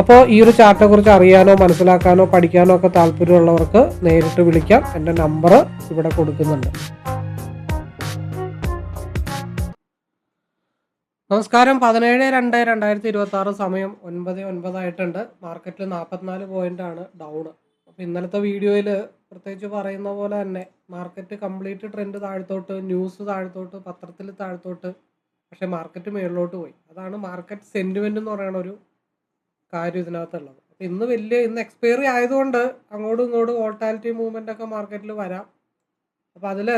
അപ്പോൾ ഈ ഒരു ചാർട്ടിനെ കുറിച്ച് അറിയാനോ മനസ്സിലാക്കാനോ പഠിക്കാനോ ഒക്കെ താല്പര്യമുള്ളവർക്ക് നേരിട്ട് വിളിക്കാം. എന്റെ നമ്പർ ഇവിടെ കൊടുക്കുന്നുണ്ട്. നമസ്കാരം. പതിനേഴ് രണ്ട് രണ്ടായിരത്തി ഇരുപത്തി ആറ് സമയം ഒൻപത് ഒൻപതായിട്ടുണ്ട്. മാർക്കറ്റിൽ നാൽപ്പത്തിനാല് പോയിന്റ് ആണ് ഡൗൺ അപ്പോൾ ഇന്നലത്തെ വീഡിയോയിൽ പ്രത്യേകിച്ച് പറയുന്ന പോലെ തന്നെ മാർക്കറ്റ് കംപ്ലീറ്റ് ട്രെൻഡ് താഴ്ത്തോട്ട് ന്യൂസ് താഴ്ത്തോട്ട് പത്രത്തിൽ താഴ്ത്തോട്ട് പക്ഷേ മാർക്കറ്റ് മേളിലോട്ട് പോയി. അതാണ് മാർക്കറ്റ് സെന്റിമെന്റ് എന്ന് പറയുന്ന ഒരു കാര്യം ഇതിനകത്തുള്ളത്. അപ്പം ഇന്ന് വലിയ ഇന്ന് എക്സ്പയറി ആയതുകൊണ്ട് അങ്ങോട്ടും ഇങ്ങോട്ടും വോൾട്ടാലിറ്റി മൂവ്മെന്റ് ഒക്കെ മാർക്കറ്റിൽ വരാം. അപ്പോൾ അതിൽ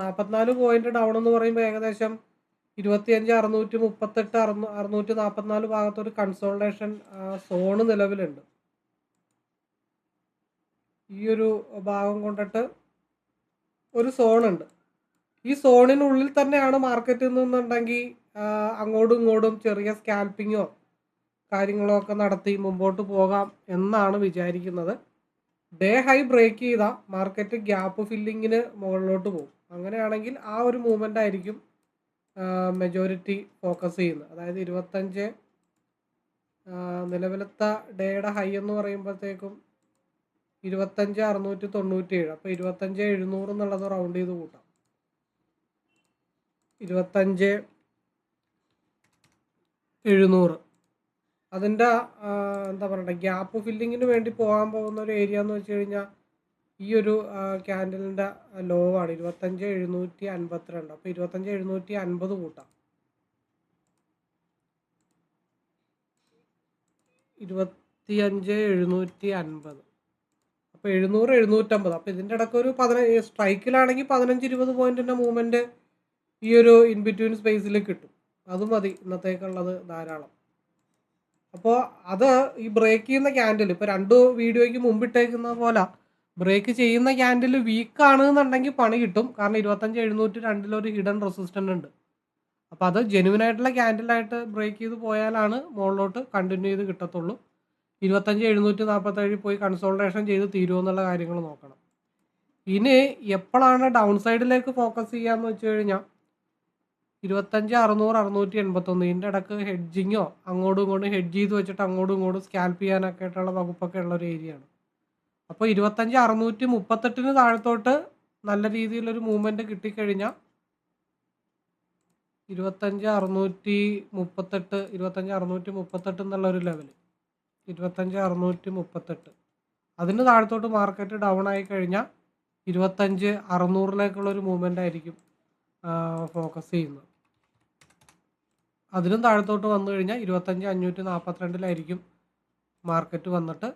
നാൽപ്പത്തിനാല് പോയിന്റ് ഡൗൺ എന്ന് പറയുമ്പോൾ ഏകദേശം ഇരുപത്തിയഞ്ച് അറുന്നൂറ്റി മുപ്പത്തെട്ട് അറുന്നൂ അറുന്നൂറ്റി നാൽപ്പത്തിനാല് ഭാഗത്തൊരു കൺസോൾട്ടേഷൻ സോണ് നിലവിലുണ്ട്. ഈ ഒരു ഭാഗം കൊണ്ടിട്ട് ഒരു സോണുണ്ട് ഈ സോണിനുള്ളിൽ തന്നെയാണ് മാർക്കറ്റിൽ നിന്നുണ്ടെങ്കിൽ അങ്ങോട്ടും ഇങ്ങോട്ടും ചെറിയ സ്കാൽപ്പിങ്ങോ കാര്യങ്ങളോ ഒക്കെ നടത്തി മുമ്പോട്ട് പോകാം എന്നാണ് വിചാരിക്കുന്നത്. ഡേ ഹൈ ബ്രേക്ക് ചെയ്ത മാർക്കറ്റ് ഗ്യാപ്പ് ഫില്ലിങ്ങിന് മുകളിലോട്ട് പോകും. അങ്ങനെയാണെങ്കിൽ ആ ഒരു മൂവ്മെന്റ് ആയിരിക്കും മെജോറിറ്റി ഫോക്കസ് ചെയ്യുന്നത്. അതായത് ഇരുപത്തഞ്ച് നിലവിലത്തെ ഡേയുടെ ഹൈ എന്ന് പറയുമ്പോഴത്തേക്കും ഇരുപത്തഞ്ച് അറുന്നൂറ്റി തൊണ്ണൂറ്റി ഏഴ് അപ്പോൾ ഇരുപത്തഞ്ച് എഴുന്നൂറ് എന്നുള്ളത് റൗണ്ട് ചെയ്ത് കൂട്ടാം. ഇരുപത്തഞ്ച് എഴുന്നൂറ്. അതിന്റെ എന്താ പറയണ്ടേ ഗ്യാപ്പ് ഫില്ലിങ്ങിന് വേണ്ടി പോകാൻ പോകുന്ന ഒരു ഏരിയ എന്ന് വെച്ച് കഴിഞ്ഞാൽ ഈ ഒരു ക്യാൻഡലിന്റെ ലോ ആണ് ഇരുപത്തഞ്ച് എഴുന്നൂറ്റി അൻപത്തിരണ്ട്. അപ്പോൾ ഇരുപത്തഞ്ച് എഴുന്നൂറ്റി അൻപത് കൂട്ടാം. ഇരുപത്തി അഞ്ച് എഴുന്നൂറ്റി അൻപത്. അപ്പോൾ എഴുന്നൂറ് എഴുന്നൂറ്റമ്പത്. അപ്പോൾ ഇതിന്റെ ഇടയ്ക്ക് ഒരു പതിനഞ്ച് സ്ട്രൈക്കിലാണെങ്കിൽ പതിനഞ്ച് ഇരുപത് പോയിന്റിന്റെ മൂവ്മെന്റ് ഈ ഒരു ഇൻ ബിറ്റ്വീൻ സ്പേസിൽ കിട്ടും. അത് മതി. ഇന്നത്തേക്കുള്ളത് ധാരാളം. അപ്പോൾ അത് ഈ ബ്രേക്ക് ചെയ്യുന്ന ക്യാൻഡിൽ ഇപ്പോൾ രണ്ട് വീഡിയോയ്ക്ക് മുമ്പിട്ടേക്കുന്ന പോലെ ബ്രേക്ക് ചെയ്യുന്ന ക്യാൻഡിൽ വീക്ക് ആണ് എന്നുണ്ടെങ്കിൽ പണി കിട്ടും. കാരണം ഇരുപത്തഞ്ച് എഴുന്നൂറ്റി രണ്ടിലൊരു ഹിഡൻ റെസിസ്റ്റന്റ് ഉണ്ട്. അപ്പോൾ അത് ജെനുവിൻ ആയിട്ടുള്ള ക്യാൻഡിലായിട്ട് ബ്രേക്ക് ചെയ്ത് പോയാലാണ് മുകളിലോട്ട് കണ്ടിന്യൂ ചെയ്ത് കിട്ടത്തുള്ളൂ. ഇരുപത്തഞ്ച് എഴുന്നൂറ്റി നാൽപ്പത്തേഴിൽ പോയി കൺസോൾട്ടേഷൻ ചെയ്ത് തീരുമെന്നുള്ള കാര്യങ്ങൾ നോക്കണം. ഇനി എപ്പോഴാണ് ഡൗൺ സൈഡിലേക്ക് ഫോക്കസ് ചെയ്യാന്ന് വെച്ച് കഴിഞ്ഞാൽ ഇരുപത്തഞ്ച് അറുന്നൂറ് അറുന്നൂറ്റി എൺപത്തൊന്ന്. ഇതിന്റെ ഇടയ്ക്ക് ഹെഡ്ജിങ്ങോ അങ്ങോട്ടും ഇങ്ങോട്ടും ഹെഡ്ജ് ചെയ്ത് വെച്ചിട്ട് അങ്ങോട്ടും ഇങ്ങോട്ടും സ്കാൽപ്പ് ചെയ്യാനൊക്കെ ആയിട്ടുള്ള വകുപ്പൊക്കെ ഉള്ള ഒരു ഏരിയ ആണ്. അപ്പോൾ ഇരുപത്തഞ്ച് അറുന്നൂറ്റി മുപ്പത്തെട്ടിന് താഴത്തോട്ട് നല്ല രീതിയിലൊരു മൂവ്മെന്റ് കിട്ടിക്കഴിഞ്ഞാൽ ഇരുപത്തഞ്ച് അറുന്നൂറ്റി മുപ്പത്തെട്ട് ഇരുപത്തഞ്ച് അറുന്നൂറ്റി മുപ്പത്തെട്ട് എന്നുള്ള ഒരു ലെവൽ ഇരുപത്തഞ്ച് അറുന്നൂറ്റി മുപ്പത്തെട്ട്. അതിന് താഴത്തോട്ട് മാർക്കറ്റ് ഡൗൺ ആയി കഴിഞ്ഞാൽ ഇരുപത്തഞ്ച് അറുന്നൂറിലേക്കുള്ള ഒരു മൂവ്മെന്റ് ആയിരിക്കും ഫോക്കസ് ചെയ്യുന്നത്. അതിനും താഴത്തോട്ട് വന്നു കഴിഞ്ഞാൽ ഇരുപത്തഞ്ച് അഞ്ഞൂറ്റി നാൽപ്പത്തിരണ്ടിലായിരിക്കും മാർക്കറ്റ് വന്നിട്ട്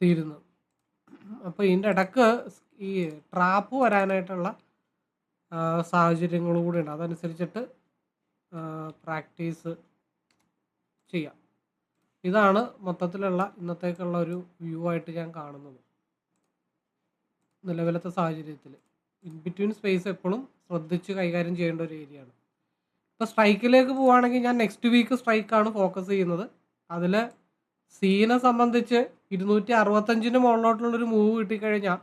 തീരുന്നത്. അപ്പോൾ ഇതിന്റെ ഇടയ്ക്ക് ഈ ട്രാപ്പ് വരാനായിട്ടുള്ള സാഹചര്യങ്ങളും കൂടി ഉണ്ട് അതനുസരിച്ചിട്ട് പ്രാക്ടീസ് ചെയ്യാം. ഇതാണ് മൊത്തത്തിലുള്ള ഇന്നത്തേക്കുള്ള ഒരു വ്യൂ ആയിട്ട് ഞാൻ കാണുന്നത്. നിലവിലത്തെ സാഹചര്യത്തിൽ ഇൻ ബിറ്റ്വീൻ സ്പേസ് എപ്പോഴും ശ്രദ്ധിച്ച് കൈകാര്യം ചെയ്യേണ്ട ഒരു ഏരിയ ആണ്. ഇപ്പോൾ സ്ട്രൈക്കിലേക്ക് പോവുകയാണെങ്കിൽ ഞാൻ നെക്സ്റ്റ് വീക്ക് സ്ട്രൈക്കാണ് ഫോക്കസ് ചെയ്യുന്നത്. അതിൽ സീനെ സംബന്ധിച്ച് ഇരുന്നൂറ്റി അറുപത്തഞ്ചിന് മുകളിലോട്ടുള്ളൊരു മൂവ് കിട്ടിക്കഴിഞ്ഞാൽ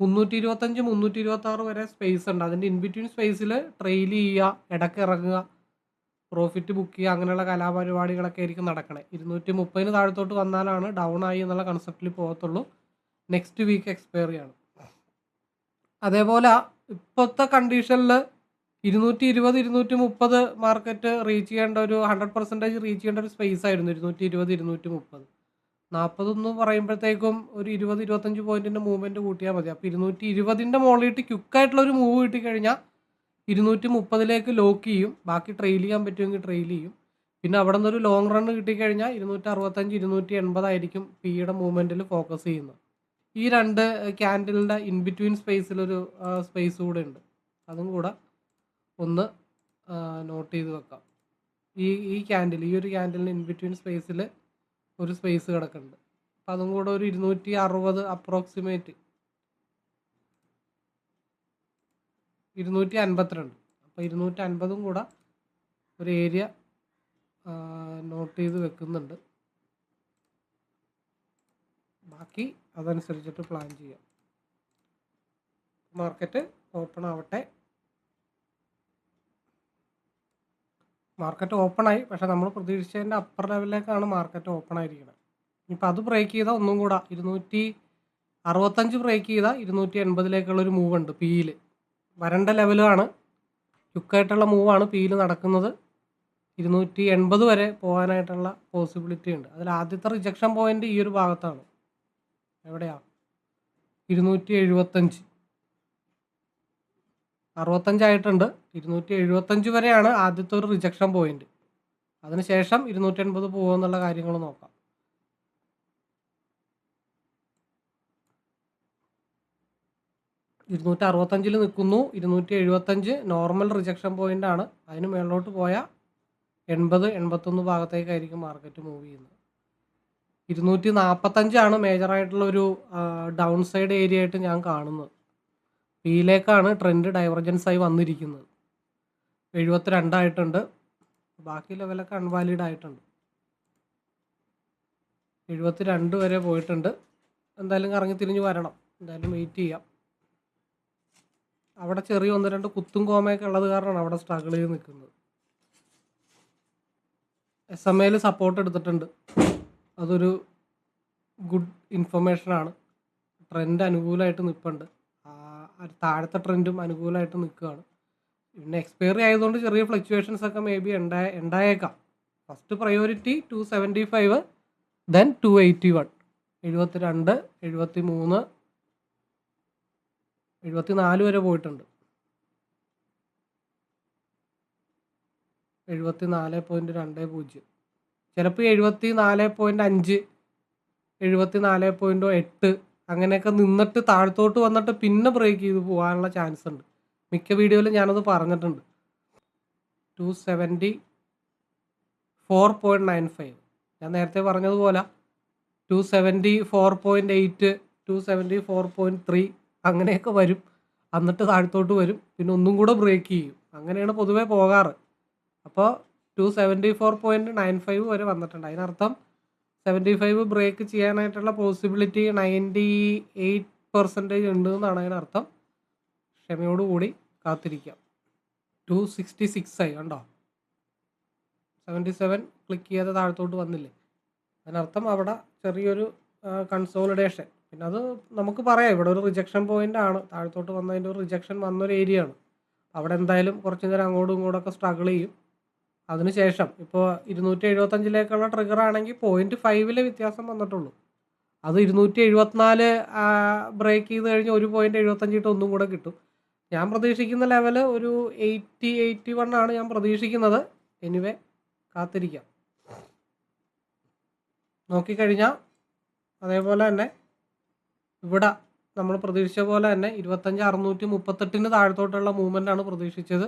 മുന്നൂറ്റി ഇരുപത്തഞ്ച് മുന്നൂറ്റി ഇരുപത്താറ് വരെ സ്പേസ് ഉണ്ട് അതിന്റെ ഇൻബിറ്റ്വീൻ സ്പേസിൽ ട്രെയിൽ ചെയ്യുക ഇടയ്ക്ക് ഇറങ്ങുക പ്രോഫിറ്റ് ബുക്ക് ചെയ്യുക അങ്ങനെയുള്ള കലാപരിപാടികളൊക്കെ ആയിരിക്കും നടക്കണേ. ഇരുന്നൂറ്റി മുപ്പതിന് താഴത്തോട്ട് വന്നാലാണ് ഡൗൺ ആയി എന്നുള്ള കൺസെപ്റ്റിൽ പോകത്തുള്ളൂ. നെക്സ്റ്റ് വീക്ക് എക്സ്പയറി ആണ് അതേപോലെ ഇപ്പോഴത്തെ കണ്ടീഷനിൽ ഇരുന്നൂറ്റി ഇരുപത് ഇരുന്നൂറ്റി മുപ്പത് മാർക്കറ്റ് റീച്ച് ചെയ്യേണ്ട ഒരു ഹൺഡ്രഡ് പെർസെന്റേജ് റീച്ച് ചെയ്യേണ്ട ഒരു സ്പേസ് ആയിരുന്നു ഇരുന്നൂറ്റി ഇരുപത് ഇരുന്നൂറ്റി മുപ്പത് നാൽപ്പതെന്ന് പറയുമ്പോഴത്തേക്കും ഒരു ഇരുപത് ഇരുപത്തഞ്ച് പോയിന്റിന്റെ മൂവ്മെന്റ് കൂട്ടിയാൽ മതി. അപ്പോൾ ഇരുന്നൂറ്റി ഇരുപതിന്റെ മുകളിലിട്ട് ക്യുക്കായിട്ടുള്ള ഒരു മൂവ് കിട്ടിക്കഴിഞ്ഞാൽ ഇരുന്നൂറ്റി മുപ്പതിലേക്ക് ലോക്ക് ചെയ്യും. ബാക്കി ട്രെയിൽ ചെയ്യാൻ പറ്റുമെങ്കിൽ ട്രെയിൽ ചെയ്യും. പിന്നെ അവിടെ നിന്ന് ഒരു ലോങ് റൺ കിട്ടിക്കഴിഞ്ഞാൽ ഇരുന്നൂറ്റി അറുപത്തഞ്ച് ഇരുന്നൂറ്റി എൺപതായിരിക്കും പിയുടെ മൂവ്മെന്റിൽ ഫോക്കസ് ചെയ്യുന്നത്. ഈ രണ്ട് ക്യാൻഡിലിന്റെ ഇൻ ബിറ്റ്വീൻ സ്പേസിലൊരു സ്പേസ് കൂടെ ഉണ്ട്. അതും കൂടെ ഒന്ന് നോട്ട് ചെയ്ത് വെക്കാം. ഈ ഈ ക്യാൻഡിൽ ഈ ഒരു ക്യാൻഡിലിന് ഇൻ ബിറ്റ്വീൻ സ്പേസിൽ ഒരു സ്പേസ് കിടക്കുന്നുണ്ട്. അപ്പം അതും കൂടെ ഒരു ഇരുന്നൂറ്റി അറുപത് അപ്രോക്സിമേറ്റ് ഇരുന്നൂറ്റി അൻപത്തിരണ്ട്. അപ്പോൾ ഇരുന്നൂറ്റി അൻപതും കൂടെ ഒരു ഏരിയ നോട്ട് ചെയ്ത് വെക്കുന്നുണ്ട്. ബാക്കി അതനുസരിച്ചിട്ട് പ്ലാൻ ചെയ്യാം. മാർക്കറ്റ് ഓപ്പൺ ആവട്ടെ. മാർക്കറ്റ് ഓപ്പൺ ആയി പക്ഷെ നമ്മൾ പ്രതീക്ഷിച്ചതിന്റെ അപ്പർ ലെവലിലേക്കാണ് മാർക്കറ്റ് ഓപ്പൺ ആയിരിക്കുന്നത് ഇനിയിപ്പോൾ അത് ബ്രേക്ക് ചെയ്താൽ ഒന്നും കൂടെ. ഇരുന്നൂറ്റി അറുപത്തഞ്ച് ബ്രേക്ക് ചെയ്താൽ ഇരുന്നൂറ്റി എൺപതിലേക്കുള്ളൊരു മൂവ് ഉണ്ട് പിയിൽ വരണ്ട ലെവലാണ് ചുക്കായിട്ടുള്ള മൂവാണ് പിയിൽ നടക്കുന്നത്. ഇരുന്നൂറ്റി എൺപത് വരെ പോകാനായിട്ടുള്ള പോസിബിലിറ്റി ഉണ്ട്. അതിൽ ആദ്യത്തെ റിജക്ഷൻ പോയിന്റ് ഈ ഒരു ഭാഗത്താണ്. എവിടെയാ? ഇരുന്നൂറ്റി എഴുപത്തഞ്ച്. അറുപത്തഞ്ചായിട്ടുണ്ട്. ഇരുന്നൂറ്റി എഴുപത്തഞ്ച് വരെയാണ് ആദ്യത്തെ ഒരു റിജക്ഷൻ പോയിന്റ് അതിനുശേഷം ഇരുന്നൂറ്റി എൺപത് പോകുമെന്നുള്ള കാര്യങ്ങൾ നോക്കാം. ഇരുന്നൂറ്റി അറുപത്തഞ്ചിൽ നിൽക്കുന്നു. ഇരുന്നൂറ്റി എഴുപത്തഞ്ച് നോർമൽ റിജക്ഷൻ പോയിന്റ് ആണ്. അതിന് മേളിലോട്ട് പോയ എൺപത് എൺപത്തൊന്ന് ഭാഗത്തേക്കായിരിക്കും മാർക്കറ്റ് മൂവ് ചെയ്യുന്നത്. ഇരുന്നൂറ്റി നാൽപ്പത്തഞ്ചാണ് മേജറായിട്ടുള്ള ഒരു ഡൗൺ സൈഡ് ഏരിയ ആയിട്ട് ഞാൻ കാണുന്നത്. പിയിലേക്കാണ് ട്രെൻഡ് ഡൈവർജൻസ് ആയി വന്നിരിക്കുന്നത്. എഴുപത്തിരണ്ടായിട്ടുണ്ട്. ബാക്കി ലെവലൊക്കെ അൺവാലിഡ് ആയിട്ടുണ്ട്. എഴുപത്തി രണ്ട് വരെ പോയിട്ടുണ്ട്. എന്തായാലും കറങ്ങി തിരിഞ്ഞ് വരണം. എന്തായാലും വെയിറ്റ് ചെയ്യാം. അവിടെ ചെറിയ ഒന്ന് രണ്ട് കുത്തും കോമയൊക്കെ ഉള്ളത് കാരണമാണ് അവിടെ സ്ട്രഗിൾ ചെയ്ത് നിൽക്കുന്നത്. എസ് എം എയിൽ സപ്പോർട്ട് എടുത്തിട്ടുണ്ട്. അതൊരു ഗുഡ് ഇൻഫർമേഷനാണ് ട്രെൻഡ് അനുകൂലമായിട്ട് നിൽപ്പുണ്ട് താഴത്തെ ട്രെൻഡും അനുകൂലമായിട്ട് നിൽക്കുകയാണ്. പിന്നെ എക്സ്പയറി ആയതുകൊണ്ട് ചെറിയ ഫ്ലക്ച്വേഷൻസ് ഒക്കെ മേ ബി ഉണ്ടായ ഉണ്ടായേക്കാം. First priority two seventy five then two eighty one എഴുപത്തി രണ്ട് എഴുപത്തി മൂന്ന് എഴുപത്തി നാല് വരെ പോയിട്ടുണ്ട്. എഴുപത്തി നാല് പോയിന്റ് രണ്ട് പൂജ്യം. ചിലപ്പോൾ എഴുപത്തി നാല് പോയിന്റ് അഞ്ച് എഴുപത്തി നാല് പോയിന്റ് എട്ട് അങ്ങനെയൊക്കെ നിന്നിട്ട് താഴത്തോട്ട് വന്നിട്ട് പിന്നെ ബ്രേക്ക് ചെയ്ത് പോകാനുള്ള ചാൻസ് ഉണ്ട്. മിക്ക വീഡിയോയിലും ഞാനത് പറഞ്ഞിട്ടുണ്ട്. Two seventy four point nine five ഞാൻ നേരത്തെ പറഞ്ഞതുപോലെ two seventy four point eight two seventy four point three അങ്ങനെയൊക്കെ വരും. എന്നിട്ട് താഴത്തോട്ട് വരും. പിന്നെ ഒന്നും കൂടെ ബ്രേക്ക് ചെയ്യും. അങ്ങനെയാണ് പൊതുവേ പോകാറ്. അപ്പോൾ two seventy four point nine five വരെ വന്നിട്ടുണ്ട്. അതിനർത്ഥം സെവന്റി ഫൈവ് ബ്രേക്ക് ചെയ്യാനായിട്ടുള്ള പോസിബിലിറ്റി നയന്റി എയ്റ്റ് പെർസെന്റേജ് ഉണ്ട് എന്നാണ് അതിനർത്ഥം ക്ഷമയോടുകൂടി കാത്തിരിക്കാം. ടു സിക്സ്റ്റി സിക്സ് ആയി കണ്ടോ? സെവന്റി സെവൻ ക്ലിക്ക് ചെയ്യാതെ താഴത്തോട്ട് വന്നില്ലേ? അതിനർത്ഥം അവിടെ ചെറിയൊരു കൺസോളിഡേഷൻ പിന്നെ അത് നമുക്ക് പറയാം ഇവിടെ ഒരു റിജക്ഷൻ പോയിന്റ് ആണ്. താഴത്തോട്ട് വന്നതിന്റെ ഒരു റിജക്ഷൻ വന്നൊരു ഏരിയ ആണ്. അവിടെ എന്തായാലും കുറച്ച് നേരം അങ്ങോട്ടും ഇങ്ങോട്ടൊക്കെ സ്ട്രഗിൾ ചെയ്യും. അതിനുശേഷം ഇപ്പോൾ ഇരുന്നൂറ്റി എഴുപത്തഞ്ചിലേക്കുള്ള ട്രിഗർ ആണെങ്കിൽ പോയിന്റ് ഫൈവിലെ വ്യത്യാസം വന്നിട്ടുള്ളൂ. അത് ഇരുന്നൂറ്റി എഴുപത്തിനാല് ബ്രേക്ക് ചെയ്ത് കഴിഞ്ഞ് ഒരു പോയിന്റ് എഴുപത്തഞ്ചിട്ട് ഒന്നും കൂടെ കിട്ടും. ഞാൻ പ്രതീക്ഷിക്കുന്ന ലെവൽ ഒരു എയ്റ്റി എയ്റ്റി വൺ ആണ് ഞാൻ പ്രതീക്ഷിക്കുന്നത്. എനിവേ കാത്തിരിക്കാം. നോക്കിക്കഴിഞ്ഞാൽ അതേപോലെ തന്നെ ഇവിടെ നമ്മൾ പ്രതീക്ഷിച്ച പോലെ തന്നെ ഇരുപത്തഞ്ച് അറുന്നൂറ്റി മുപ്പത്തെട്ടിന് താഴത്തോട്ടുള്ള മൂവ്മെന്റ് ആണ് പ്രതീക്ഷിച്ചത്.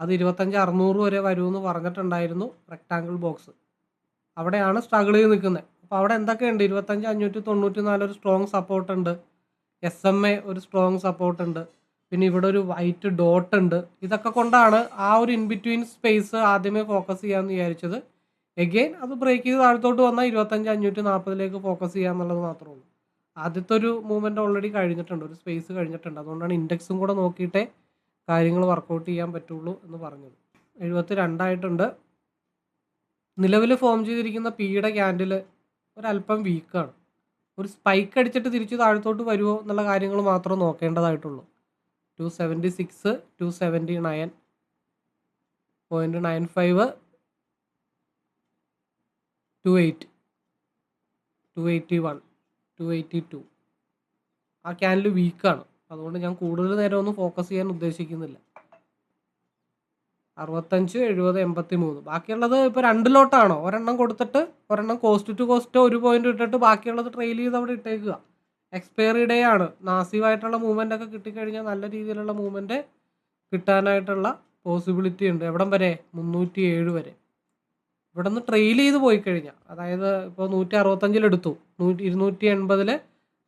അത് ഇരുപത്തഞ്ച് അറുന്നൂറ് വരെ വരുമെന്ന് പറഞ്ഞിട്ടുണ്ടായിരുന്നു റെക്ടാങ്കിൾ ബോക്സ് അവിടെയാണ് സ്ട്രഗിൾ ചെയ്ത് നിൽക്കുന്നത് അപ്പോൾ അവിടെ എന്തൊക്കെയുണ്ട്? ഇരുപത്തഞ്ച് അഞ്ഞൂറ്റി തൊണ്ണൂറ്റി നാല് ഒരു സ്ട്രോങ് സപ്പോർട്ട് ഉണ്ട്. എസ് എം എ ഒരു സ്ട്രോങ് സപ്പോർട്ട് ഉണ്ട്. പിന്നെ ഇവിടെ ഒരു വൈറ്റ് ഡോട്ട് ഉണ്ട്. ഇതൊക്കെ കൊണ്ടാണ് ആ ഒരു ഇൻ ബിറ്റ്വീൻ സ്പേസ് ആദ്യമേ ഫോക്കസ് ചെയ്യാമെന്ന് വിചാരിച്ചത്. എഗെയിൻ അത് ബ്രേക്ക് ചെയ്ത് താഴത്തോട്ട് വന്നാൽ ഇരുപത്തഞ്ച് അഞ്ഞൂറ്റി നാൽപ്പതിലേക്ക് ഫോക്കസ് ചെയ്യാന്നുള്ളത് മാത്രമേ ഉള്ളൂ. ആദ്യത്തെ ഒരു മൂവ്മെന്റ് ഓൾറെഡി കഴിഞ്ഞിട്ടുണ്ട്. ഒരു സ്പേസ് കഴിഞ്ഞിട്ടുണ്ട്. അതുകൊണ്ടാണ് ഇൻഡെക്സും കൂടെ നോക്കിയിട്ടേ കാര്യങ്ങൾ വർക്കൗട്ട് ചെയ്യാൻ പറ്റുള്ളൂ എന്ന് പറഞ്ഞത്. എഴുപത്തി രണ്ടായിട്ടുണ്ട് നിലവിൽ ഫോം ചെയ്തിരിക്കുന്ന പിയുടെ ക്യാൻഡിൽ ഒരല്പം വീക്കാണ് ഒരു സ്പൈക്ക് അടിച്ചിട്ട് തിരിച്ച് താഴത്തോട്ട് വരുമോ എന്നുള്ള കാര്യങ്ങൾ മാത്രം നോക്കേണ്ടതായിട്ടുള്ളൂ. Two seventy six two seventy nine point nine five two eight two eighty one two eighty two ആ ക്യാനിൽ വീക്കാണ് അതുകൊണ്ട് ഞാൻ കൂടുതൽ നേരം ഒന്നും ഫോക്കസ് ചെയ്യാൻ ഉദ്ദേശിക്കുന്നില്ല. അറുപത്തഞ്ച് എഴുപത് എൺപത്തി മൂന്ന് ബാക്കിയുള്ളത് ഇപ്പോൾ രണ്ട് ലോട്ടാണോ? ഒരെണ്ണം കൊടുത്തിട്ട് ഒരെണ്ണം കോസ്റ്റ് ടു കോസ്റ്റ് ഒരു പോയിന്റ് ഇട്ടിട്ട് ബാക്കിയുള്ളത് ട്രെയിൽ ചെയ്ത് അവിടെ ഇട്ടേക്കുക. എക്സ്പയറി ഡേ ആണ്. നാസീവായിട്ടുള്ള മൂവ്മെന്റ് ഒക്കെ കിട്ടിക്കഴിഞ്ഞാൽ നല്ല രീതിയിലുള്ള മൂവ്മെന്റ് കിട്ടാനായിട്ടുള്ള പോസിബിലിറ്റി ഉണ്ട്. എവിടം വരെ? മുന്നൂറ്റി ഏഴ് വരെ. ഇവിടെ നിന്ന് ട്രെയിൽ ചെയ്ത് പോയി കഴിഞ്ഞാൽ അതായത് ഇപ്പോൾ നൂറ്റി അറുപത്തഞ്ചിലെടുത്തു. നൂറ്റി ഇരുന്നൂറ്റി എൺപതിൽ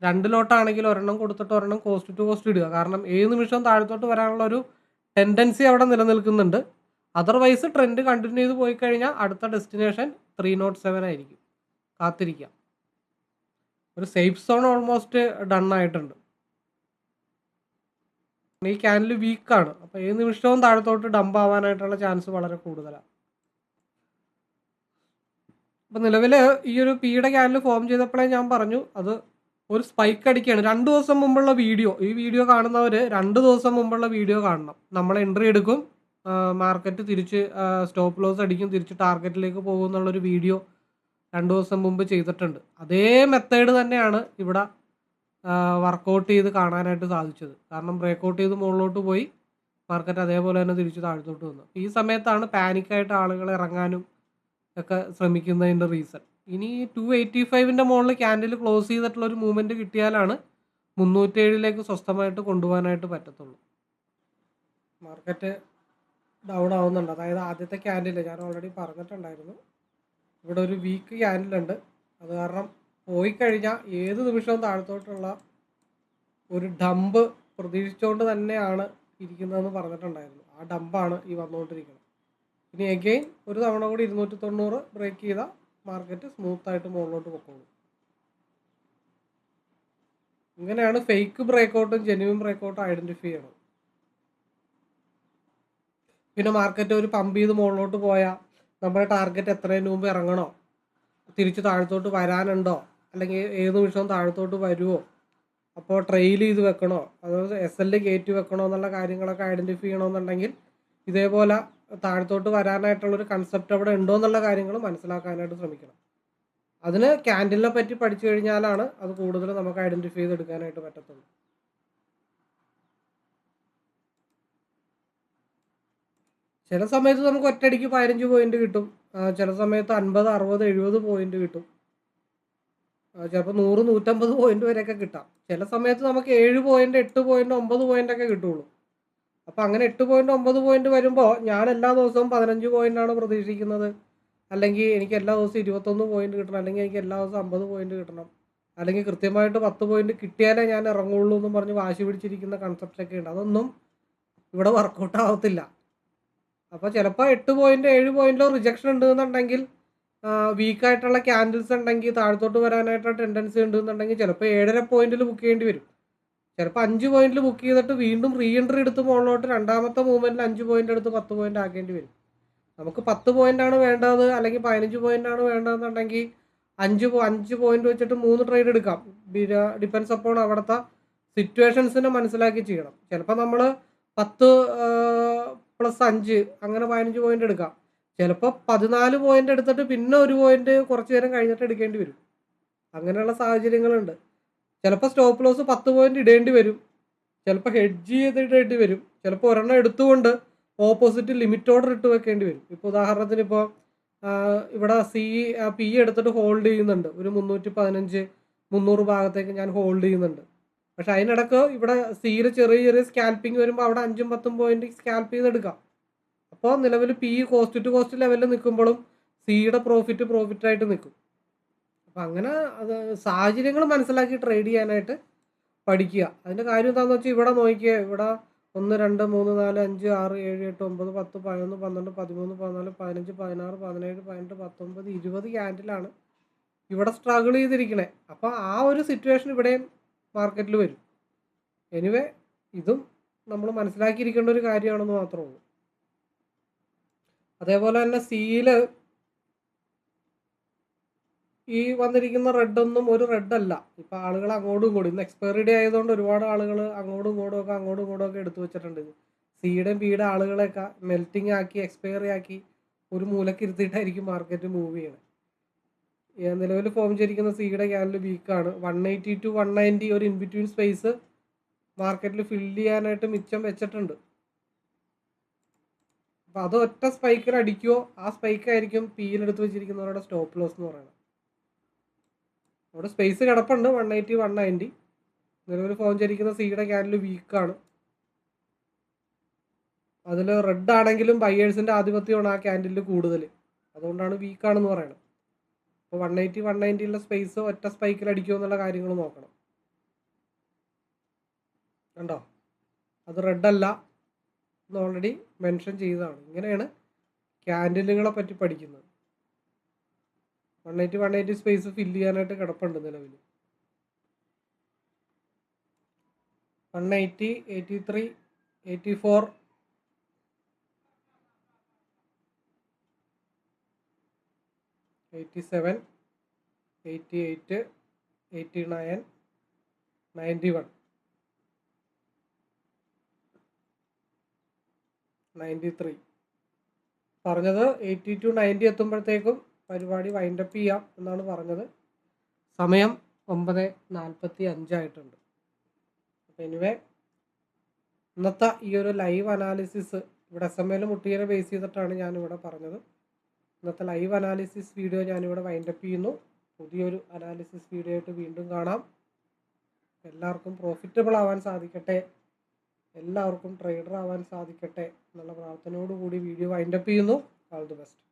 രണ്ട് ലോട്ടാണെങ്കിൽ ഒരെണ്ണം കൊടുത്തിട്ട് ഒരെണ്ണം കോസ്റ്റ് ടു കോസ്റ്റ് ഇടുക. കാരണം ഏത് നിമിഷവും താഴത്തോട്ട് വരാനുള്ള ഒരു ടെൻഡൻസി അവിടെ നിലനിൽക്കുന്നുണ്ട്. അതർവൈസ് ട്രെൻഡ് കണ്ടിന്യൂ ചെയ്ത് പോയി കഴിഞ്ഞാൽ അടുത്ത ഡെസ്റ്റിനേഷൻ ത്രീ നോട്ട് സെവൻ ആയിരിക്കും. കാത്തിരിക്കാം. ഒരു സേഫ് സോൺ ഓൾമോസ്റ്റ് ഡൺ ആയിട്ടുണ്ട്. ഈ ക്യാനൽ വീക്കാണ് അപ്പോൾ ഏത് നിമിഷവും താഴത്തോട്ട് ഡംപ് ആവാനായിട്ടുള്ള ചാൻസ് വളരെ കൂടുതലാണ്. അപ്പം നിലവിൽ ഈ ഒരു പിയുടെ ക്യാനൽ ഫോം ചെയ്തപ്പോഴേ ഞാൻ പറഞ്ഞു അത് ഒരു സ്പൈക്ക് അടിക്കുകയാണ് രണ്ട് ദിവസം മുമ്പുള്ള വീഡിയോ ഈ വീഡിയോ കാണുന്നവർ രണ്ട് ദിവസം മുമ്പുള്ള വീഡിയോ കാണണം. നമ്മൾ എൻട്രി എടുക്കും മാർക്കറ്റ് തിരിച്ച് സ്റ്റോപ്പ് ലോസ് അടിക്കും തിരിച്ച് ടാർഗറ്റിലേക്ക് പോകും എന്നുള്ളൊരു വീഡിയോ രണ്ട് ദിവസം മുമ്പ് ചെയ്തിട്ടുണ്ട്. അതേ മെത്തേഡ് തന്നെയാണ് ഇവിടെ വർക്കൗട്ട് ചെയ്ത് കാണാനായിട്ട് സാധിച്ചത്. കാരണം ബ്രേക്കൗട്ട് ചെയ്ത് മുകളിലോട്ട് പോയി മാർക്കറ്റ് അതേപോലെ തന്നെ തിരിച്ച് താഴ്ത്തോട്ട് വന്നു. ഈ സമയത്താണ് പാനിക്കായിട്ട് ആളുകൾ ഇറങ്ങാനും ഒക്കെ ശ്രമിക്കുന്നതിന്റെ റീസൺ ഇനി ടു എയ്റ്റി ഫൈവിന്റെ മുകളിൽ ക്യാൻഡിൽ ക്ലോസ് ചെയ്തിട്ടുള്ള ഒരു മൂവ്മെന്റ് കിട്ടിയാലാണ് മുന്നൂറ്റേഴിലേക്ക് സ്വസ്ഥമായിട്ട് കൊണ്ടുപോകാനായിട്ട് പറ്റത്തുള്ളൂ. മാർക്കറ്റ് ഡൗൺ ആവുന്നുണ്ട്. അതായത് ആദ്യത്തെ ക്യാൻഡിൽ ഞാൻ ഓൾറെഡി പറഞ്ഞിട്ടുണ്ടായിരുന്നു. ഇവിടെ ഒരു വീക്ക് ക്യാൻഡിലുണ്ട് അത് കാരണം പോയി കഴിഞ്ഞാൽ ഏത് നിമിഷവും താഴത്തോട്ടുള്ള ഒരു ഡംപ് പ്രതീക്ഷിച്ചുകൊണ്ട് തന്നെയാണ് ഇരിക്കുന്നതെന്ന് പറഞ്ഞിട്ടുണ്ടായിരുന്നു. ആ ഡമ്പാണ് ഈ വന്നുകൊണ്ടിരിക്കുന്നത്. ഇനി എഗെയിൻ ഒരു തവണ കൂടി ഇരുന്നൂറ്റി തൊണ്ണൂറ് ബ്രേക്ക് ചെയ്താൽ മാർക്കറ്റ് സ്മൂത്ത് ആയിട്ട് മുകളിലോട്ട് പൊക്കോളും. ഇങ്ങനെയാണ് ഫേക്ക് ബ്രേക്കൗട്ടും ജെന്യൂൻ ബ്രേക്കൗട്ടും ഐഡന്റിഫൈ ചെയ്യണം പിന്നെ മാർക്കറ്റ് ഒരു പമ്പ് ചെയ്ത് മുകളിലോട്ട് പോയാൽ നമ്മുടെ ടാർഗറ്റ് എത്രയും മുമ്പ് ഇറങ്ങണോ? തിരിച്ച് താഴത്തോട്ട് വരാനുണ്ടോ? അല്ലെങ്കിൽ ഏത് നിമിഷവും താഴത്തോട്ട് വരുമോ അപ്പോൾ ട്രെയിൽ ചെയ്ത് വെക്കണോ? അതായത് എസ് എൽ കയറ്റി വെക്കണോ എന്നുള്ള കാര്യങ്ങളൊക്കെ ഐഡന്റിഫൈ ചെയ്യണമെന്നുണ്ടെങ്കിൽ ഇതേപോലെ താഴത്തോട്ട് വരാനായിട്ടുള്ളൊരു കൺസെപ്റ്റ് അവിടെ ഉണ്ടോ എന്നുള്ള കാര്യങ്ങൾ മനസ്സിലാക്കാനായിട്ട് ശ്രമിക്കണം. അതിന് ക്യാൻഡിലിനെ പറ്റി പഠിച്ചു കഴിഞ്ഞാലാണ് അത് കൂടുതൽ നമുക്ക് ഐഡന്റിഫൈ ചെയ്തെടുക്കാനായിട്ട് പറ്റത്തുള്ളൂ. ചില സമയത്ത് നമുക്ക് ഒറ്റയടിക്ക് പതിനഞ്ച് പോയിന്റ് കിട്ടും. ചില സമയത്ത് അൻപത് അറുപത് എഴുപത് പോയിന്റ് കിട്ടും. ചിലപ്പോൾ നൂറ് നൂറ്റമ്പത് പോയിന്റ് വരെയൊക്കെ കിട്ടാം. ചില സമയത്ത് നമുക്ക് ഏഴ് പോയിന്റ് എട്ട് പോയിന്റ് ഒമ്പത് പോയിന്റ് ഒക്കെ കിട്ടുള്ളൂ. അപ്പോൾ അങ്ങനെ എട്ട് പോയിന്റ് ഒമ്പത് പോയിന്റ് വരുമ്പോൾ ഞാൻ എല്ലാ ദിവസവും പതിനഞ്ച് പോയിന്റ് ആണ് പ്രതീക്ഷിക്കുന്നത്. അല്ലെങ്കിൽ എനിക്ക് എല്ലാ ദിവസവും ഇരുപത്തൊന്ന് പോയിന്റ് കിട്ടണം. അല്ലെങ്കിൽ എനിക്ക് എല്ലാ ദിവസവും അമ്പത് പോയിന്റ് കിട്ടണം. അല്ലെങ്കിൽ കൃത്യമായിട്ട് പത്ത് പോയിന്റ് കിട്ടിയാലേ ഞാൻ ഇറങ്ങുള്ളൂ എന്ന് പറഞ്ഞ് വാശി പിടിച്ചിരിക്കുന്ന കൺസെപ്റ്റ് ഒക്കെ ഉണ്ട്. അതൊന്നും ഇവിടെ വർക്കൗട്ട് ആവത്തില്ല. അപ്പോൾ ചിലപ്പോൾ എട്ട് പോയിന്റ് ഏഴ് പോയിന്റിലോ റിജക്ഷൻ ഉണ്ടെന്നുണ്ടെങ്കിൽ വീക്കായിട്ടുള്ള ക്യാൻഡിൽസ് ഉണ്ടെങ്കിൽ താഴത്തോട്ട് വരാനായിട്ടുള്ള ടെൻഡൻസി ഉണ്ടെന്നുണ്ടെങ്കിൽ ചിലപ്പോൾ ഏഴര പോയിന്റിൽ ബുക്ക് ചെയ്യേണ്ടി വരും. ചിലപ്പോൾ അഞ്ച് പോയിന്റിൽ ബുക്ക് ചെയ്തിട്ട് വീണ്ടും റീ എൻട്രി എടുത്ത് മുകളിലോട്ട് രണ്ടാമത്തെ മൂവ്മെന്റിൽ അഞ്ച് പോയിന്റ് എടുത്ത് പത്ത് പോയിന്റ് ആക്കേണ്ടി വരും. നമുക്ക് പത്ത് പോയിന്റ് ആണ് വേണ്ടത് അല്ലെങ്കിൽ പതിനഞ്ച് പോയിന്റ് ആണ് വേണ്ടതെന്നുണ്ടെങ്കിൽ അഞ്ച് അഞ്ച് പോയിന്റ് വെച്ചിട്ട് മൂന്ന് ട്രേഡ് എടുക്കാം. ഡിപ്പെൻസ് അപ്പോൾ അവിടുത്തെ സിറ്റുവേഷൻസിനെ മനസ്സിലാക്കി ചെയ്യണം. ചിലപ്പോൾ നമ്മൾ പത്ത് പ്ലസ് അഞ്ച് അങ്ങനെ പതിനഞ്ച് പോയിന്റ് എടുക്കാം. ചിലപ്പോൾ പതിനാല് പോയിന്റ് എടുത്തിട്ട് പിന്നെ ഒരു പോയിന്റ് കുറച്ച് നേരം കഴിഞ്ഞിട്ട് എടുക്കേണ്ടി വരും. അങ്ങനെയുള്ള സാഹചര്യങ്ങളുണ്ട്. ചിലപ്പോൾ സ്റ്റോപ്പ് ലോസ് പത്ത് പോയിന്റ് ഇടേണ്ടി വരും. ചിലപ്പോൾ ഹെഡ്ജ് ചെയ്തിടേണ്ടി വരും. ചിലപ്പോൾ ഒരെണ്ണം എടുത്തുകൊണ്ട് ഓപ്പോസിറ്റ് ലിമിറ്റ് ഓർഡർ ഇട്ട് വെക്കേണ്ടി വരും. ഇപ്പോൾ ഉദാഹരണത്തിന് ഇപ്പോൾ ഇവിടെ സി പി എടുത്തിട്ട് ഹോൾഡ് ചെയ്യുന്നുണ്ട്. ഒരു മുന്നൂറ്റി പതിനഞ്ച് മുന്നൂറ് ഭാഗത്തേക്ക് ഞാൻ ഹോൾഡ് ചെയ്യുന്നുണ്ട്. പക്ഷെ അതിനിടക്ക് ഇവിടെ സിയിൽ ചെറിയ ചെറിയ സ്കാൽപ്പിംഗ് വരുമ്പോൾ അവിടെ അഞ്ചും പത്തും പോയിന്റ് സ്കാൽപ്പ് ചെയ്തെടുക്കാം. അപ്പോൾ നിലവിൽ പി കോസ്റ്റ് ടു കോസ്റ്റ് ലെവലിൽ നിൽക്കുമ്പോഴും സിയുടെ പ്രോഫിറ്റ് പ്രോഫിറ്റ് ആയിട്ട് നിൽക്കും അപ്പം അങ്ങനെ അത് സാഹചര്യങ്ങൾ മനസ്സിലാക്കി ട്രേഡ് ചെയ്യാനായിട്ട് പഠിക്കുക. അതിന്റെ കാര്യം എന്താണെന്ന് വെച്ചാൽ ഇവിടെ നോക്കിക്കുക ഇവിടെ ഒന്ന് രണ്ട് മൂന്ന് നാല് അഞ്ച് ആറ് ഏഴ് എട്ട് ഒമ്പത് പത്ത് പതിനൊന്ന് പന്ത്രണ്ട് പതിമൂന്ന് പതിനാല് പതിനഞ്ച് പതിനാറ് പതിനേഴ് പതിനെട്ട് പത്തൊമ്പത് ഇരുപത് ക്യാൻഡിലാണ് ഇവിടെ സ്ട്രഗിൾ ചെയ്തിരിക്കണേ. അപ്പോൾ ആ ഒരു സിറ്റുവേഷൻ ഇവിടെയും മാർക്കറ്റിൽ വരും. എനിവേ ഇതും നമ്മൾ മനസ്സിലാക്കിയിരിക്കേണ്ട ഒരു കാര്യമാണെന്ന് മാത്രമേ ഉള്ളൂ. അതേപോലെ തന്നെ സിയിൽ ഈ വന്നിരിക്കുന്ന റെഡ് ഒന്നും ഒരു റെഡ് അല്ല. ഇപ്പൊ ആളുകൾ അങ്ങോട്ടും ഇങ്ങോട്ടും ഇന്ന് എക്സ്പയറി ഡേ ആയതുകൊണ്ട് ഒരുപാട് ആളുകൾ അങ്ങോട്ടും ഇങ്ങോട്ടും ഒക്കെ അങ്ങോട്ടും ഇങ്ങോട്ടും ഒക്കെ എടുത്തു വെച്ചിട്ടുണ്ട്. സിയുടെയും പിയുടെ ആളുകളെയൊക്കെ മെൽറ്റിംഗ് ആക്കി എക്സ്പയറി ആക്കി ഒരു മൂലക്ക് ഇരുത്തിയിട്ടായിരിക്കും മാർക്കറ്റ് മൂവ് ചെയ്യണത് നിലവിൽ ഫോം ചെയ്തിരിക്കുന്ന സിയുടെ canal വീക്കാണ് one eighty two one ninety ഒരു ഇൻബിറ്റ്വീൻ സ്പേസ് മാർക്കറ്റിൽ ഫില്ല് ചെയ്യാനായിട്ട് മിച്ചം വെച്ചിട്ടുണ്ട്. അപ്പോൾ അത് ഒറ്റ സ്പൈക്കിൽ അടിക്കുമോ ആ സ്പൈക്കായിരിക്കും പിയിലെടുത്ത് വെച്ചിരിക്കുന്നവരുടെ സ്റ്റോപ്പ് ലോസ് എന്ന് പറയുന്നത്. അവിടെ സ്പേസ് കിടപ്പുണ്ട്. വൺ എയ്റ്റി വൺ നയന്റി നിലവിൽ ഫോം ചെയ്തിരിക്കുന്ന സിയുടെ ക്യാൻഡിൽ വീക്കാണ് അതിൽ റെഡ് ആണെങ്കിലും ബയേഴ്സിന്റെ ആധിപത്യമാണ് ആ ക്യാൻഡിലിൽ കൂടുതൽ അതുകൊണ്ടാണ് വീക്കാണെന്ന് പറയുന്നത് അപ്പോൾ വൺ എയ്റ്റി വൺ നയന്റിയുള്ള സ്പേസ് ഒറ്റ സ്പൈക്കിൽ അടിക്കുമോ എന്നുള്ള കാര്യങ്ങൾ നോക്കണം. കണ്ടോ? അത് റെഡ് അല്ല എന്ന് ഓൾറെഡി മെൻഷൻ ചെയ്തതാണ്. ഇങ്ങനെയാണ് ക്യാൻഡിലുകളെ പറ്റി പഠിക്കുന്നത്. Eighty one eighty space fill ചെയ്യാനായിട്ട് കിടപ്പുണ്ട് നിലവിൽ one eighty eighty three eighty four eighty seven eighty eight eighty nine ninety one ninety three പറഞ്ഞത് എയ്റ്റി ടു നയന്റി എത്തുമ്പോഴത്തേക്കും പരിപാടി വൈൻഡപ്പ് ചെയ്യാം എന്നാണ് പറഞ്ഞത്. സമയം ഒമ്പത് നാൽപ്പത്തി അഞ്ചായിട്ടുണ്ട് അപ്പോൾ എനിവേ ഇന്നത്തെ ഈ ഒരു ലൈവ് അനാലിസിസ് ഇവിടെ എസ് എം എൽ മുട്ടിയനെ ബേസ് ചെയ്തിട്ടാണ് ഞാനിവിടെ പറഞ്ഞത്. ഇന്നത്തെ ലൈവ് അനാലിസിസ് വീഡിയോ ഞാനിവിടെ വൈൻഡപ്പ് ചെയ്യുന്നു. പുതിയൊരു അനാലിസിസ് വീഡിയോ ആയിട്ട് വീണ്ടും കാണാം. എല്ലാവർക്കും പ്രോഫിറ്റബിൾ ആവാൻ സാധിക്കട്ടെ. എല്ലാവർക്കും ട്രേഡർ ആവാൻ സാധിക്കട്ടെ എന്നുള്ള പ്രാർത്ഥനയോടുകൂടി വീഡിയോ വൈൻഡപ്പ് ചെയ്യുന്നു. All the best